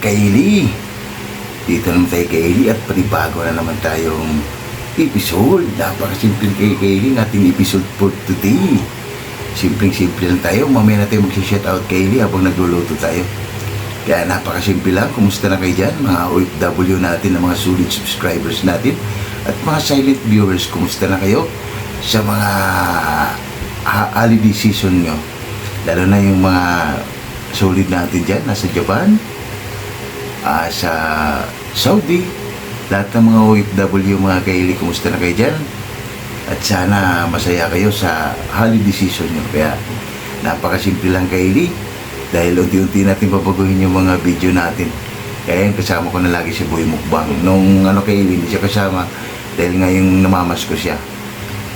Kaili. Dito naman tayo Kaili at panibago na naman tayong episode. Napakasimple kay Kaili ng ating episode for today. Simpleng-simple lang tayo. Mamaya na tayo mag-shout out Kaili habang nagluluto tayo. Kaya napakasimple lang. Kumusta na kayo dyan? Mga OFW natin, mga solid subscribers natin. At mga silent viewers, kumusta na kayo? Sa mga holiday season nyo. Lalo na yung mga solid natin dyan. Nasa Japan, ah, sa Saudi, lahat ng mga OFW, mga kaili, kumusta na kayo dyan? At sana masaya kayo sa holiday season nyo. Kaya napakasimple lang kaili dahil unti-unti natin babaguhin yung mga video natin. Kaya yun, kasama ko na lagi si Boy Mukbang. Nung ano kaili, hindi siya kasama dahil ngayong namamas ko siya.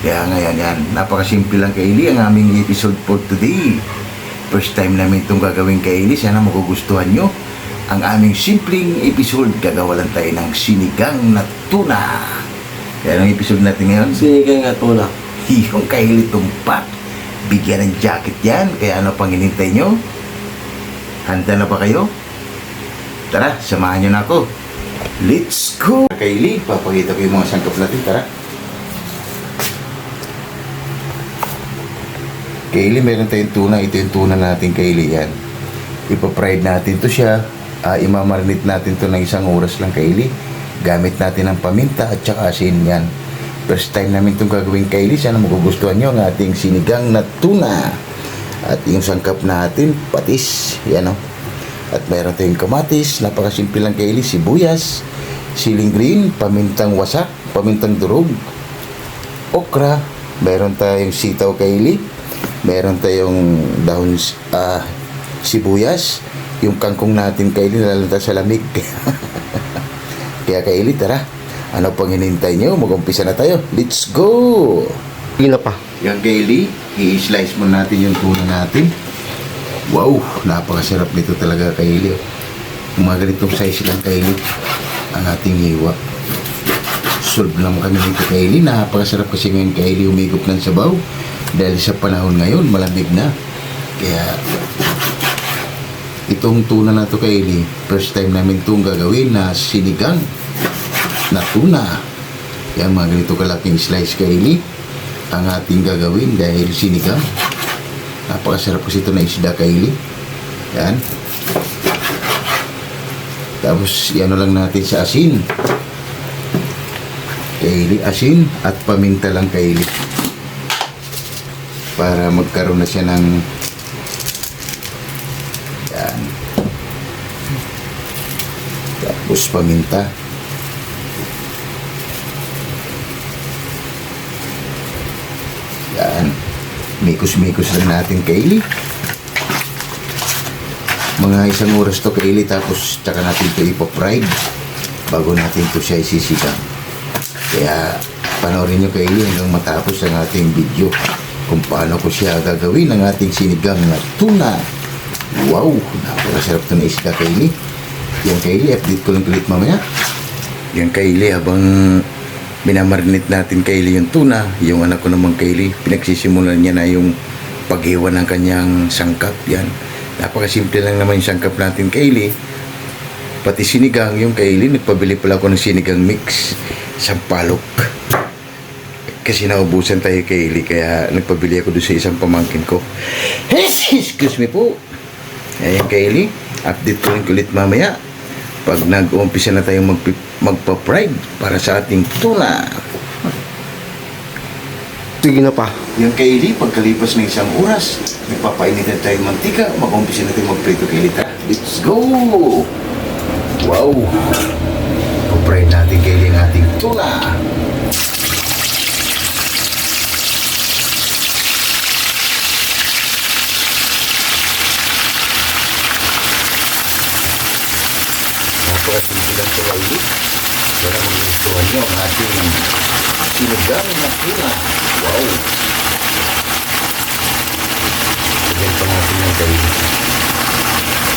Kaya ngayon yan, napakasimple lang kaili ang aming episode for today. First time namin itong gagawin kaili, sana magugustuhan nyo ang aming simpleng episode. Gagawa lang tayo ng sinigang na tuna. Kaya ang episode natin ngayon, Sinigang nga tuna. yung kaili tumpak. Bigyan ng jacket yan, kaya ano pang hinintay nyo? Handa na ba kayo? Tara, samahan nyo na ako. Let's go! Kaili, papakita ko yung mga sangkap natin, tara. Kaili, meron tayong tuna. Ito yung tuna natin, Kaili. Yan. Ipapride natin to siya. Uh, imamarinate natin to ng isang oras lang, Kaili. Gamit natin ang paminta at saka asin. Yan. First time namin itong gagawin, Kaili. Sana magugustuhan nyo ang ating sinigang na tuna. At yung sangkap natin, patis. Yan o. At meron tayong kamatis. Napakasimple lang, Kaili. Sibuyas, siling green, pamintang wasak, pamintang durog, okra, meron tayong sitaw kaili, meron tayong dahon ah, sibuyas, yung kangkong natin kaili nalalanta sa lamig. Kaya kaili, tara. Ano pang hinintay nyo? Mag-umpisa na tayo. Let's go! Pila pa. Yung kaili, i-slice mo natin yung tuna natin. Wow, napakasarap nito talaga kaili. Yung mga ganitong size lang kaili ang ating hiwa. Solve lang kami nito kaili. Napakasarap kasi ngayon kaili umigop ng sabaw. Dahil sa panahon ngayon, malamig na. Kaya itong tuna na to kaili, first time namin itong gagawin na sinigang na tuna. Yan mga ganito kalaking slice kaili ang ating gagawin dahil sinigang. Napakasarap kasi ito na isda kaili. Yan. Tapos, yan lang natin sa asin. Kaili, asin at paminta lang kaili. Para magkaroon na siya ng yan. Tapos paminta. Yan. Mikos-mikos lang natin kaili. Mga isang oras to kaili tapos tsaka natin ito ipapride bago natin ito siya isisigang. Kaya panoorin nyo kaili hanggang matapos ang ating video kung paano ko siya gagawin ang ating sinigang na tuna. Wow! Napakasarap ito na isda kaili. Yan kaili, update ko lang ulit mamaya. Yan kaili, habang minamarinate natin kaili yung tuna, yung anak ko naman kaili, pinagsisimulan niya na yung paghiwa ng kanyang sangkap. Yan. Napakasimple lang naman yung sangkap natin kaili. Pati sinigang, yung kaili, nagpabili pala ako ng sinigang mix. Sampalok. Kasi naubusan tayo kaili, kaya nagpabili ako doon sa isang pamangkin ko. Excuse me po. Ayan kaili, update ko lang ulit mamaya pag nag-uumpisa na tayong magpi- magpa-pride para sa ating tuna. Sige na pa. Yung kaili, pagkalipas ng isang oras, nagpapainit na tayong mantika, mag-umpisa na tayong magprito kaili. Tara, Let's go! Wow! Pa-pride natin kaili ang ating tuna. Napakasimple lang ito kaili. Sana magugustuhan nyo ang ating sinigang na tuna. Wow! Lagyan pa natin ng kaili.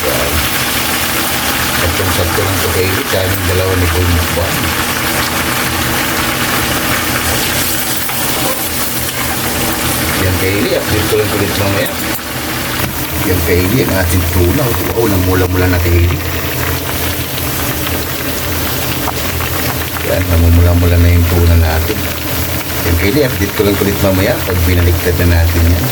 Yan. Saktong-sakto lang ito kaili. Kaya ng dalawa ni Paul Mukbang. Yan kaili. Update ko lang ulit mamaya. Yan kaili. Ang ating tuna. Wow, namula-mula na kaili. Yan, namumula-mula na yung tuna natin. Yan, Kaylee, update ko lang ulit mamaya pag binaliktad na natin yan.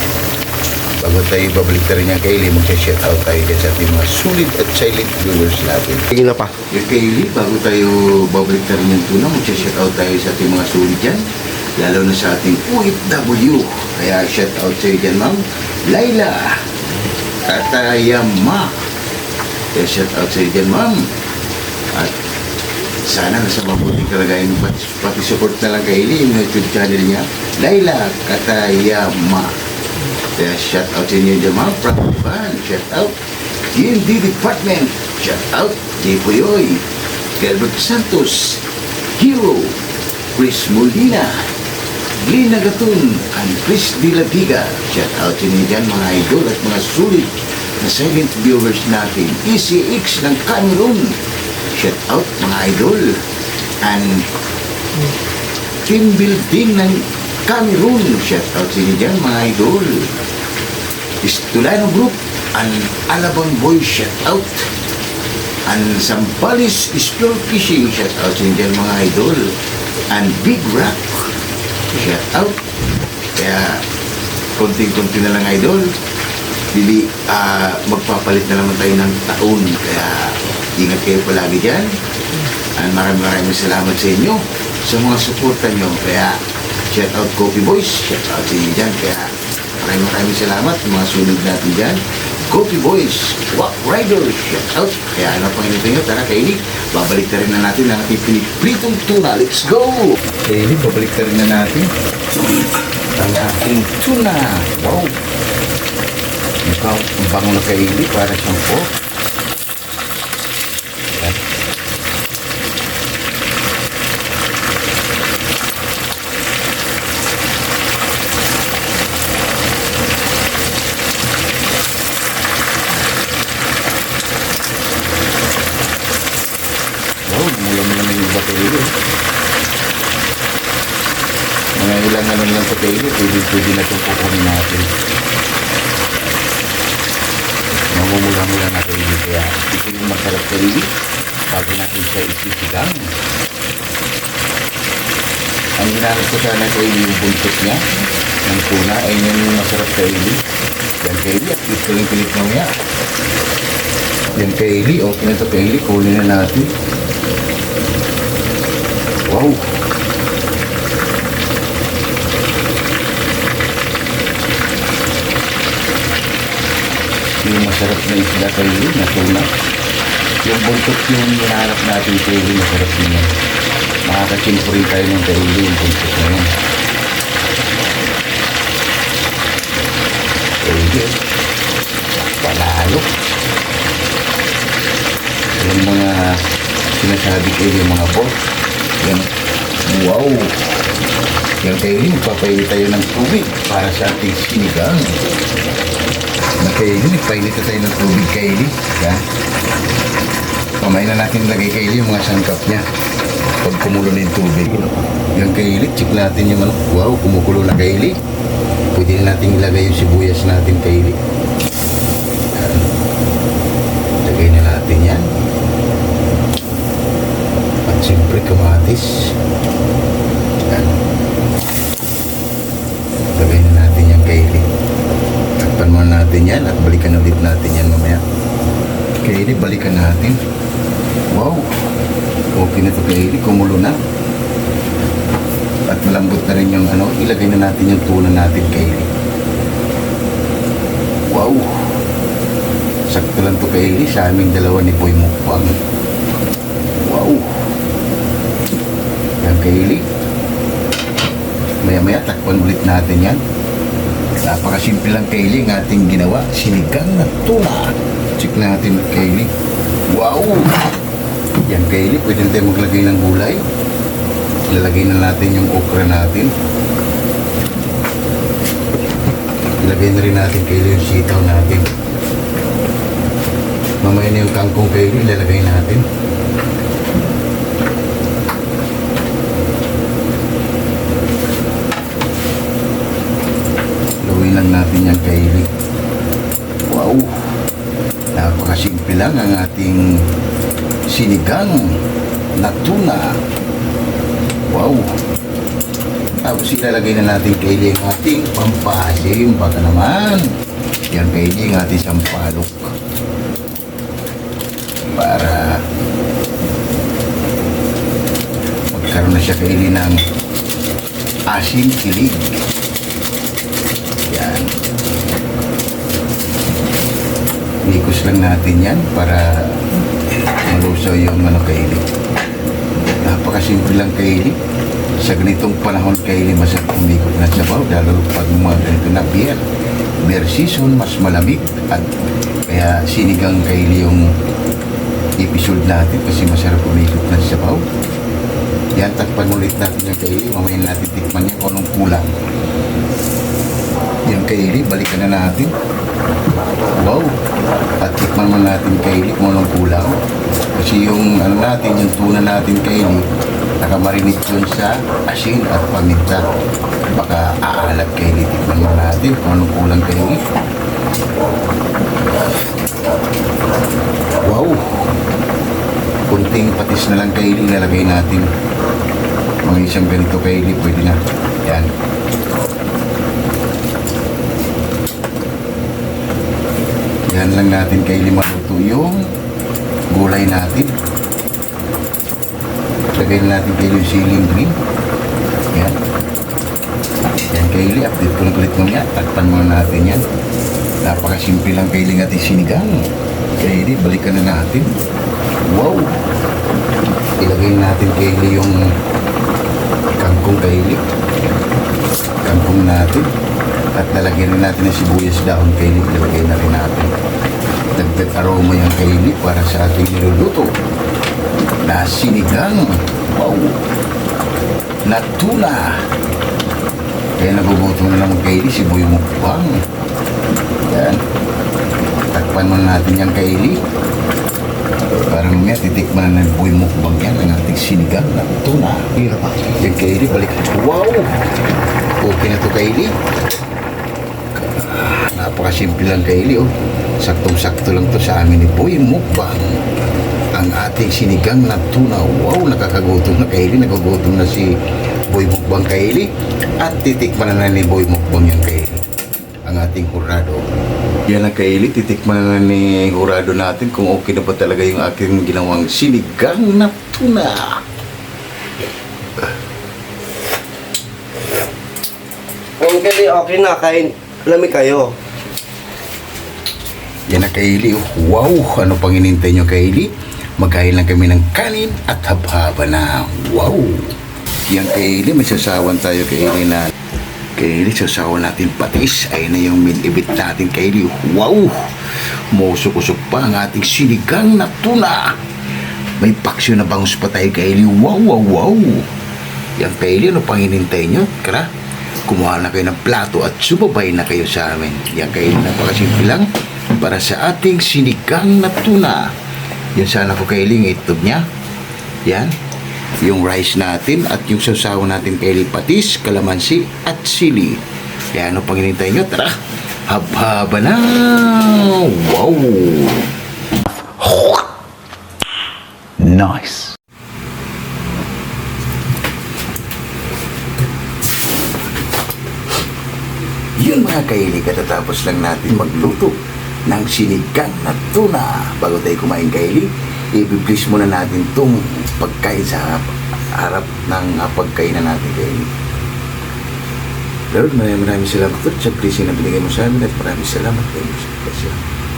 Bago tayo babaliktad rin yan, Kaylee, magsha-shout out tayo dyan sa ating mga sulit at silent viewers natin. Sige na pa. Yan, Kaylee, bago tayo babaliktad rin yung tuna, magsha-shout out tayo sa ating mga sulit dyan. Lalo na sa ating OFW. Kaya shout out sa iyo dyan, ma'am. Laila. Tatayama. Kaya shout out sa iyo dyan, ma'am. At sana nasa mabuting kalagayan pati, pati support na lang kay Eli, yung YouTube channel niya. Laila Katayama. Kaya shout out sa inyo dyan mga Pratipan. Shout out. D&D Department. Shout out. J. Puyoy. Gilbert Santos. Hero. Chris Molina. Lina Gatun and Chris De La Viga. Shout out sa inyo dyan mga idol at mga sulit na silent viewers natin. ECX ng Cameroon. Shout out mga idol. And team building ng Cameroon. Shout out sa inyo dyan mga idol. Istulano Group and Alabang Boy shout out. And Sampalis Explore Fishing shout out sa inyo dyan mga idol. And Big Rock shout out. Kaya konting-konti na lang idol. Bili, ah, magpapalit na naman tayo ng taon. Kaya ingat kayo palagi dyan. And maraming maraming salamat sa inyo sa mga suporta nyo. Kaya shout out Coffee Boys, shout out sa inyo dyan. Kaya maraming maraming salamat sa mga sunod natin dyan. Coffee Boys, Walk Riders, shout out. Kaya ano pang inito nyo, tara Kaili, babalik na rin na natin ang ating pinipritong tuna. Let's go! Kaili, babalik na rin na natin ang ating tuna. Wow! Mukhang ang bango na Kaili para siyang pork. Yan. Wow, baterya. Mga ilang ano lang sa kaili, pwede-pwede na itong kukunin natin. Mamumula-mula na kaili, kaya ito yung masarap kaili bago natin siya isisigang. Ang ginamit ko sana kaili yung buntot niya, ng tuna, ay yun yung masarap kaili. Yan kaili, at gusto yung pilit mamaya. Yan kaili, okay na ito kaili, kunin na natin. Wow! Yung masarap na isda kayo, na tuna. Yung buntot yung hinahanap natin kayo, masarap din yan. Makakachimpo rin tayo ng kayo yung buntot na yun. Kayo, panalo. Yung mga sinasabi kayo yung mga boss. Yan. Wow! Yan kayo rin, magpapainit tayo ng tubig para sa ating sinigang. Na kayo rin, nagpainit na tayo ng tubig kayo rin. Yan. Pamay na natin lagay kayo yung mga sangkap niya. Pag kumulo na yung tubig. Yung kaili, check natin yung ano. Wow, kumukulo na kaili. Pwede na natin ilagay yung sibuyas natin kaili. Yan. Lagay na natin yan. At siyempre kamatis. Yan. Lagay na natin yan kaili. Takpan muna natin yan at balikan ulit natin yan mamaya. Kaili, balikan natin. Wow! Okay na ito kaili, kumulo na. At malambot na rin yung ano, ilagay na natin yung tuna natin kaili. Wow! Sakto lang to kaili sa aming dalawa ni Boy Mukbang. Wow! Yan kaili. Maya-maya takpan ulit natin yan. Napakasimple lang kaili ang ating ginawa. Sinigang na tuna. Check natin kaili. Wow! Yan kaili, pwede tayo maglagay ng gulay. Ilalagay na natin yung okra natin. Ilagay na rin natin kaili yung sitaw natin. Mamaya na yung kangkong kaili, ilalagay natin. Lang natin yung kaili. Wow! Napakasimple lang ang ating sinigang na tuna. Wow! Tapos ilalagay na natin kaili ang ating pampasim. Baka naman. Yan kaili ang ating sampalok. Para magkaroon na siya kaili ng asim kilig. Yan. Nikos lang natin yan para malusaw yung ano kaili. Napakasimple lang kaili. Sa ganitong panahon kaili masarap umikot na sabaw lalo pag mga ganito na beer. Beer season mas malamig at kaya sinigang kaili yung episode natin kasi masarap umikot na sabaw. Yan, takpan ulit natin yung kaili. Mamaya natin tikman yan kung anong kulang. Yung kaili, balikan na natin. Wow! At tikman mo natin kaili kung anong kulang. Kasi yung ano natin, yung tuna natin kaili, nakamarinate yun sa asin at paminta. Baka aalat kaili. Tikman mo natin kung anong kulang kaili. Wow! Kunting patis na lang kaili ilalagay natin. Mga isang ganito kaili, pwede na. Yan. Lang natin kaili maluto yung gulay natin. Lagay na natin kaili yung siling green. Yan. Yan kaili, update ko ulit mamaya. Takpan muna natin yan. Napakasimple lang kaili ng ating sinigang. Kaili, balikan na natin. Wow! Ilagay natin kaili yung kangkong kaili. Kangkong natin. At lalagyan na natin ng sibuyas dahon kaili. Ilagay na rin natin. Dagdag aroma yung kaili para sa ating niluluto. Na sinigang. Wow! Na tuna. Kaya nagugutom na naman kaili, sibuy mukbang. Yan. Takpan muna natin yung kaili. Para mamaya titikman na ng buhay mukbang yan ang ating sinigang na tuna. Hirap pa. Yan Kaili, balik. Wow! Okay na to Kaili. Napakasimple lang Kaili, oh. Saktong-sakto lang to sa amin ni Boy Mukbang. Ang ating sinigang na tuna. Wow, nakakagutom na Kaili. Nakagutom na si Boy Mukbang Kaili. At titikman na na ni Boy Mukbang yung Kaili. Ang ating hurado. Yan ang Kaili. Titikman na ni hurado natin kung okay na ba talaga yung aking ginawang sinigang na tuna. Kung gali okay na, kain. Lamig kayo. Yan na Kaili. Wow! Ano pang inintay nyo Kaili? Magkain lang kami ng kanin at habhaba na. Wow! Yan Kaili, may sasawan tayo Kaili na Kaili, sasawan natin patis. Ay na yung minibit natin Kaili. Wow! Musok-usok pa ang ating sinigang na tuna. May paksyo na bangus pa tayo Kaili. Wow, wow, wow! Yan Kaili, ano pang inintay nyo? Kara, kumuha na kayo ng plato at sumabay na kayo sa amin. Yan Kaili, napakasimple lang para sa ating sinigang na tuna. Yan sana ko kailing itlog niya. Yan. Yung rice natin at yung sasawa natin kay patis, kalamansi at sili. Yan ano pang hinintay nyo? Tara! Haba-haba na! Wow! Nice! Yun mga kaili, katatapos lang natin magluto ng sinigang na tuna. Bago tayo kumain kaili, i-please muna natin itong pagkain sa harap, harap ng uh, pagkainan natin kaili. Lord, maraming maraming salamat Lord sa blessing na binigay mo sa amin at maraming salamat sa blessing.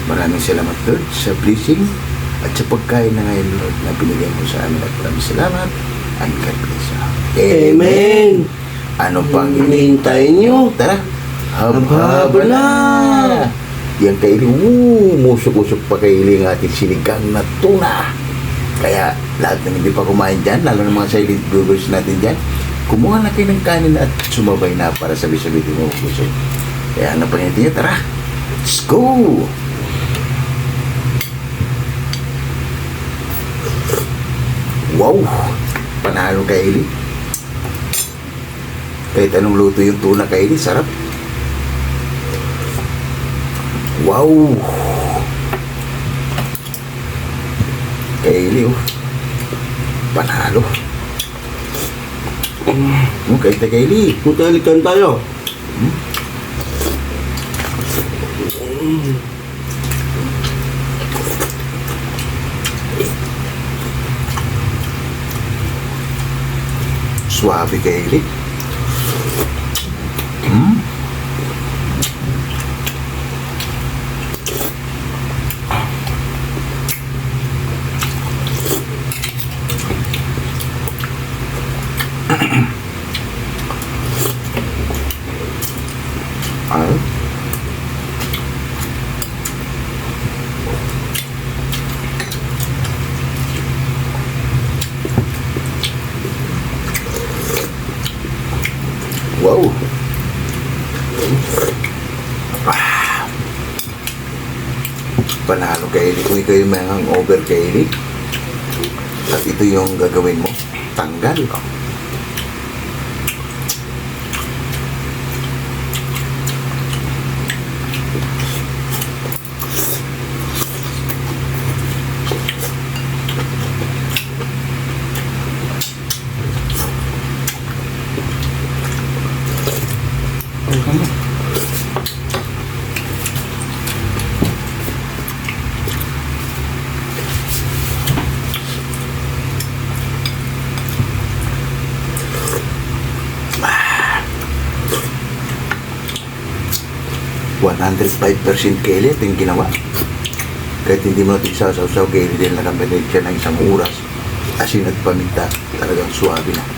Maraming salamat Lord sa blessing at sa pagkain na ngayon Lord na binigay mo sa amin at maraming salamat and God bless you. Amen. Ano pang Hinihintay nyo? Tara. Haba na. Yan kaili, woo, musok-usok pa kaili ang ating sinigang na tuna. Kaya lahat ng hindi pa kumain dyan, lalo ng mga silent viewers natin dyan, kumuha na kayo ng kanin at sumabay na para sabi-sabitin mo gusto. Kaya ano pa niya, tara. Let's go! Wow! Panalo kaili. Kahit anong luto yung tuna kaili, sarap. Wow! Kaili oh. Panalo. Hmm, kahit na Kaylee. Magkalikan tayo. Suwabe Kaylee. Hmm? Ay. Wow. Ah. Panalo kay Eli. Kung ikaw yung may over kay Eli, at ito yung gagawin mo, tanggal. Ah. 105% Kelly ito yung ginawa. Kahit hindi mo natin sasaw-saw Kelly din siya ng isang oras. Asin at paminta, talagang suwabe na.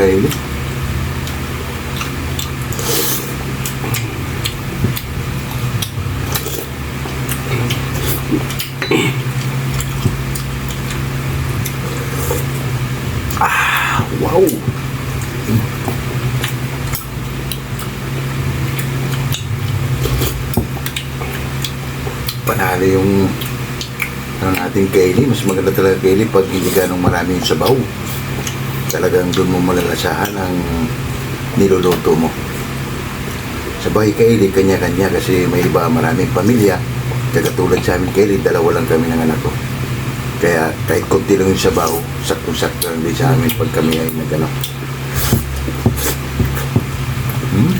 Kelly. Ah, wow. Panalo yung ano natin Kaylee. Mas maganda talaga Kaylee pag hindi ganong marami yung sabaw. Talagang doon mo malalasahan ang niluluto mo. Sa bahay Kaylee, kanya-kanya kasi may iba maraming pamilya. Katulad sa amin Kaylee, dalawa lang kami ng anak ko. Kaya kahit konti lang yung sabaw, sakto-sakto lang din sa amin pag kami ay nagano. Hmm?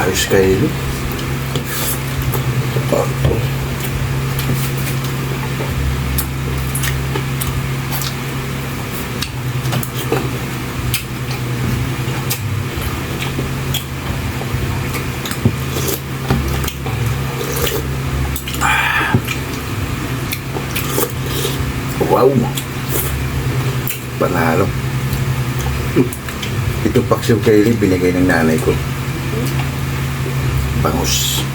Ayos kayo. Wow! Panalo. Paksiw kayo binigay ng nanay ko bangus.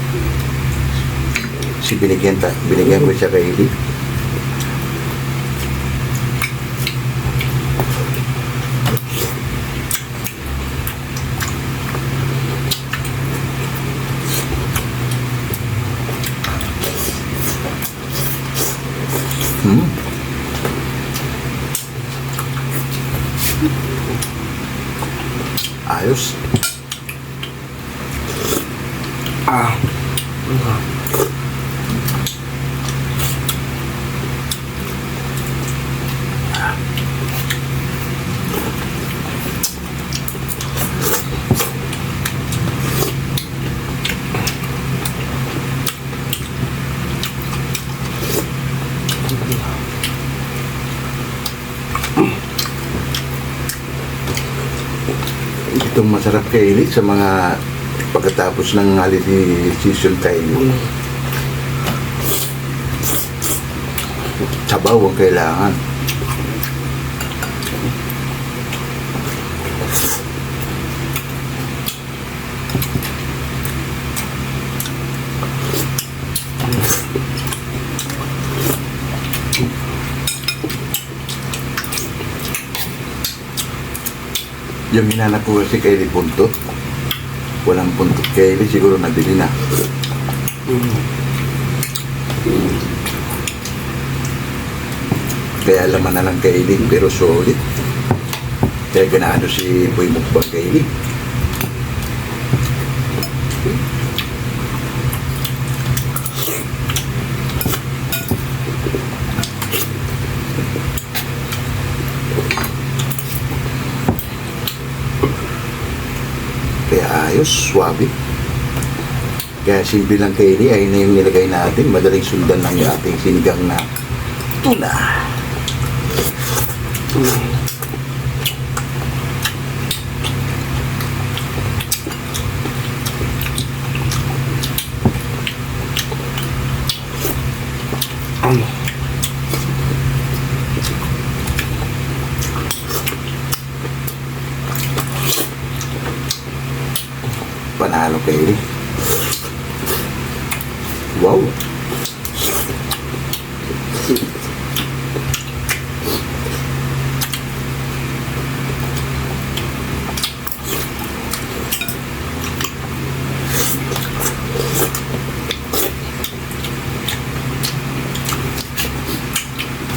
Si binigyan, ta, binigyan ko siya kay. ah enggak. itong masarap pagkatapos ng holiday season kaili. Sabaw ang kailangan. Yung hinanap ko kasi kay Puntot. Walang puntot kay Eli, siguro nabili na. Kaya laman na lang kay Eli, pero solid. Kaya ganado si Boy Mukbang kay Eli. Ayos, swabe. Kaya simple lang kay Eli, ay na yung nilagay natin. Madaling sundan lang yung ating sinigang na tuna. Ano? Panalo kay Eli. Wow!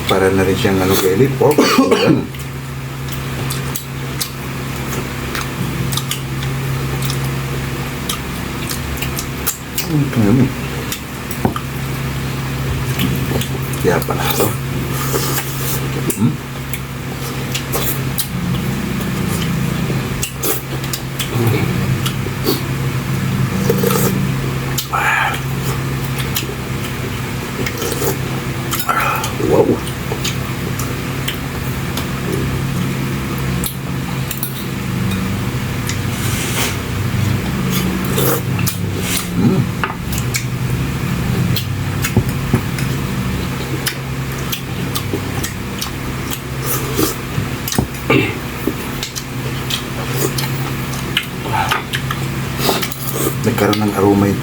Para Eli, pork. Yan. Mm. Kaya panalo. Hmm? Ah, Wow.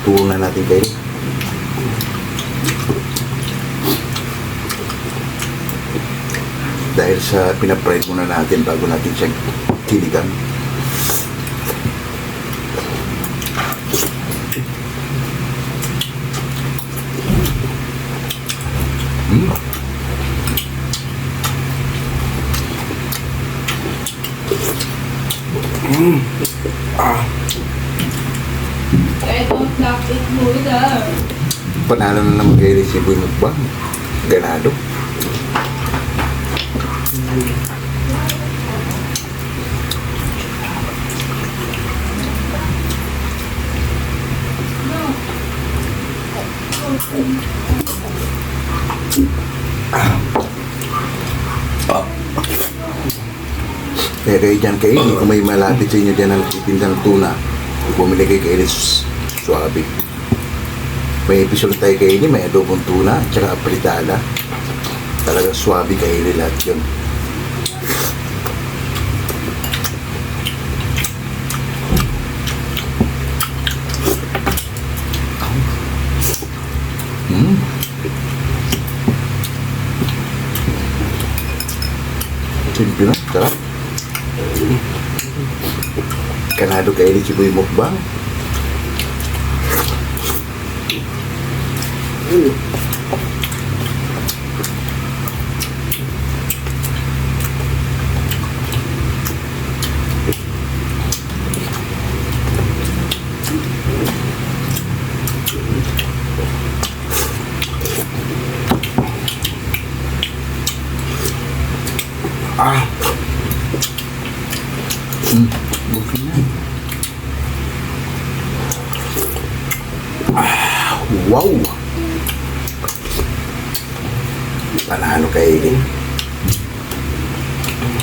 Na natin kayo. Dahil sa pinapride muna natin bago natin siya tinigang. Na naman kayo si Boy Mukbang. Ganado. Kaya kayo dyan kayo, kung may malapit sa inyo dyan na nagtitinda ng tuna, bumili kayo kayo suwabe. May episode tayo kayo ni, may adobong tuna, tsaka apritada. Talagang swabe kayo lahat yun. Mm. Simple na, sarap. Kanado kayo ni Chiboy Mukbang. Ah, Mm. Okay na. Ah, wow! Panalo kay Egin.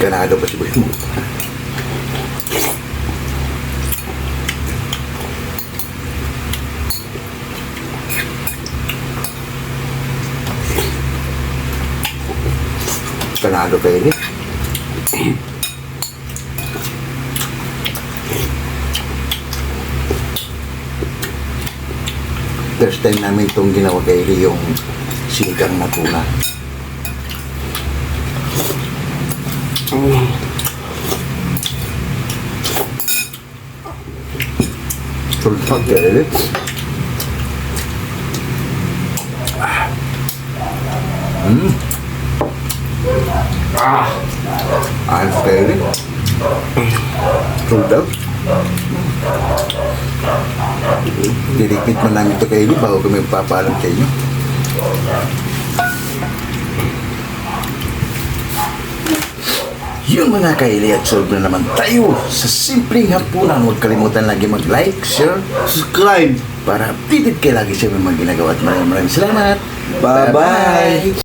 Kanado pa si Boy mo. Panalo kayo eh. First time namin itong ginawa kay yung sinigang na tuna. Sulpag kay Eli. Mm. Ah. Ayos kay Eli. Sulpag. Dirikit mo namin ito kay Eli bago kami papaalam sa inyo. Yun mga kaili at solve na naman tayo sa simpleng hapunan. Huwag kalimutan lagi mag-like, share, Subscribe. para updated kayo lagi sa mga ginagawa at maraming maraming salamat. Bye-bye.